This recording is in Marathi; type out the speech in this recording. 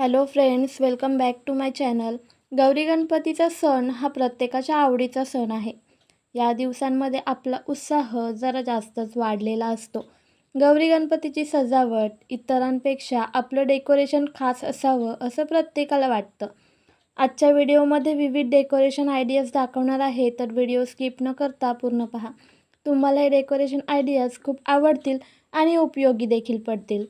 Hello friends welcome back to my channel Gauri गणपतीचा सण हा प्रत्येकाच्या आवडीचा सण आहे. या दिवसांमध्ये आपला उत्साह जरा जास्तच वाढलेला असतो. गौरी गणपतीची सजावट इतरांपेक्षा आपलं डेकोरेशन खास असावं असं प्रत्येकाला वाटतं. आजच्या व्हिडिओमध्ये विविध डेकोरेशन आयडियाज दाखवणार आहे तर व्हिडिओ स्किप न करता पूर्ण पहा. तुम्हाला हे डेकोरेशन आयडियाज खूप आवडतील आणि उपयोगी देखील पडतील.